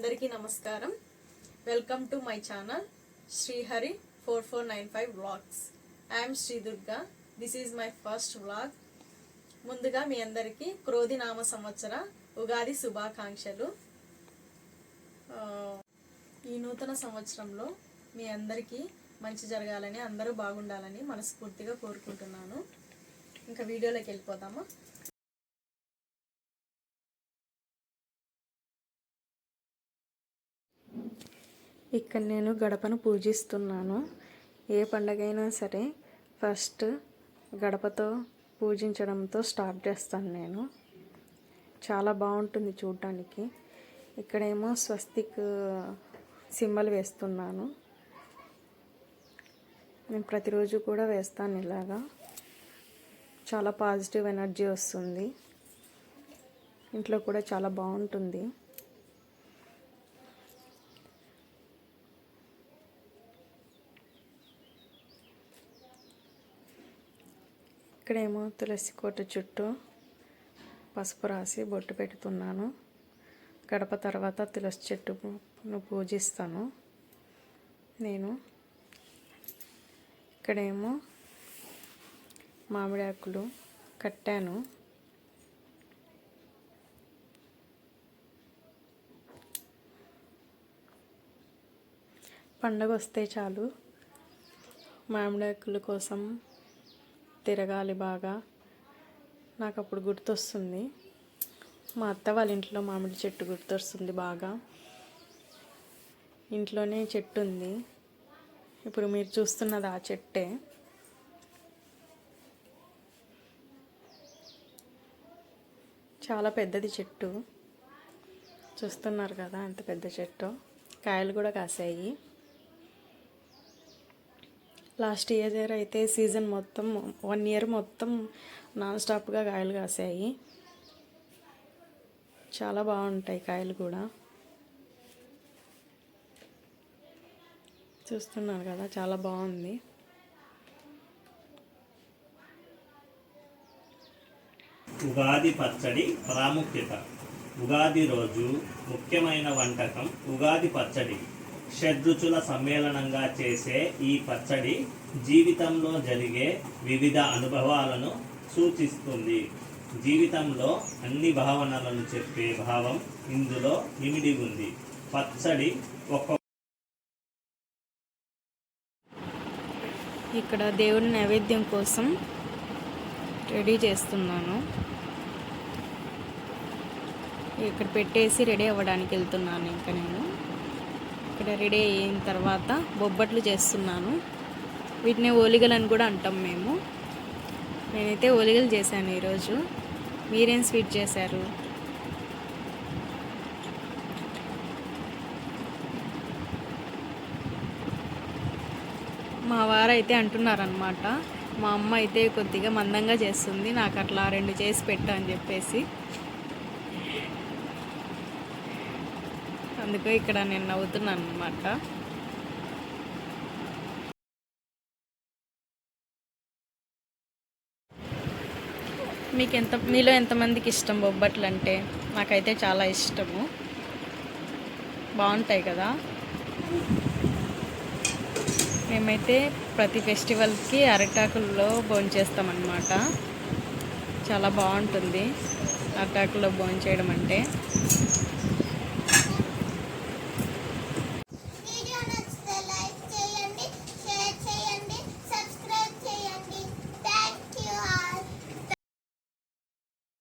అందరికీ నమస్కారం. Welcome to my channel Srihari four four nine five vlogs I'm Sri Durga this is my first vlog ముందుగా మీ అందరికీ క్రోధి నామ సంవత్సర ఉగాది శుభాకాంక్షలు. ఈ నూతన సంవత్సరంలో మీ అందరికీ మంచి జరగాలని అందరూ బాగుండాలని మనస్ఫూర్తిగా కోరుకుంటున్నాను. ఇంకా వీడియోలోకి వెళ్ళిపోదామా? ఇక్కడ నేను గడపను పూజిస్తున్నాను. ఏ పండగైనా సరే ఫస్ట్ గడపతో పూజించడంతో స్టార్ట్ చేస్తాను నేను. చాలా బాగుంటుంది చూడటానికి ఇక్కడేమో స్వస్తిక్ సింబల్ వేస్తున్నాను. నేను ప్రతిరోజు కూడా వేస్తాను ఇలాగా. చాలా పాజిటివ్ ఎనర్జీ వస్తుంది. ఇంట్లో కూడా చాలా బాగుంటుంది. ఇక్కడేమో తులసి కోట చుట్టూ పసుపు రాసి బొట్టు పెడుతున్నాను. గడప తర్వాత తులసి చెట్టును పూజిస్తాను. నేను ఇక్కడేమో మామిడి ఆకులు కట్టాను. పండగ వస్తే చాలు. మామిడాకుల కోసం తిరగాలి బాగా. నాకు అప్పుడు గుర్తొస్తుంది. మా అత్త వాళ్ళ ఇంట్లో మామిడి చెట్టు గుర్తొస్తుంది బాగా. ఇంట్లోనే చెట్టు ఉంది ఇప్పుడు మీరు చూస్తున్నది ఆ చెట్టే. చాలా పెద్దది చెట్టు. చూస్తున్నారు కదా ఎంత పెద్ద చెట్టు. కాయలు కూడా కాసాయి. లాస్ట్ ఇయర్ అయితే సీజన్ మొత్తం వన్ ఇయర్ మొత్తం నాన్ స్టాప్గా కాయలు కాసాయి. చాలా బాగుంటాయి కాయలు కూడా. చూస్తున్నారు కదా చాలా బాగుంది. ఉగాది పచ్చడి ప్రాముఖ్యత. ఉగాది రోజు ముఖ్యమైన వంటకం ఉగాది పచ్చడి. షడ్రుచుల సమ్మేళనంగా చేసే ఈ పచ్చడి జీవితంలో జరిగే వివిధ అనుభవాలను సూచిస్తుంది. జీవితంలో అన్ని భావనలను చెప్పే భావం ఇందులో ఇమిడి ఉంది. పచ్చడి ఒక ఇక్కడ దేవుడి నైవేద్యం కోసం రెడీ చేస్తున్నాను. ఇక్కడ పెట్టేసి రెడీ అవ్వడానికి వెళ్తున్నాను ఇంకా నేను. ఇక్కడ రెడీ అయిన తర్వాత బొబ్బట్లు చేస్తున్నాను. వీటిని ఓలిగలు అని కూడా అంటాం మేము. నేనైతే ఓలిగలు చేశాను ఈరోజు. మీరేం స్వీట్ చేశారు? మా వారు అయితే అంటున్నారనమాట మా అమ్మ అయితే కొద్దిగా మందంగా చేస్తుంది. నాకు అట్లా రెండు చేసి పెట్టు అని చెప్పేసి. అందుకే ఇక్కడ నేను నవ్వుతున్నాను అనమాట మీకు ఎంత మీలో ఎంతమందికి ఇష్టం బొబ్బట్లు అంటే? నాకైతే చాలా ఇష్టము. బాగుంటాయి కదా? మేమైతే ప్రతి ఫెస్టివల్కి అరటాకుల్లో భోంచేస్తామన్నమాట. చాలా బాగుంటుంది అరటాకుల్లో భోంచేయడం అంటే.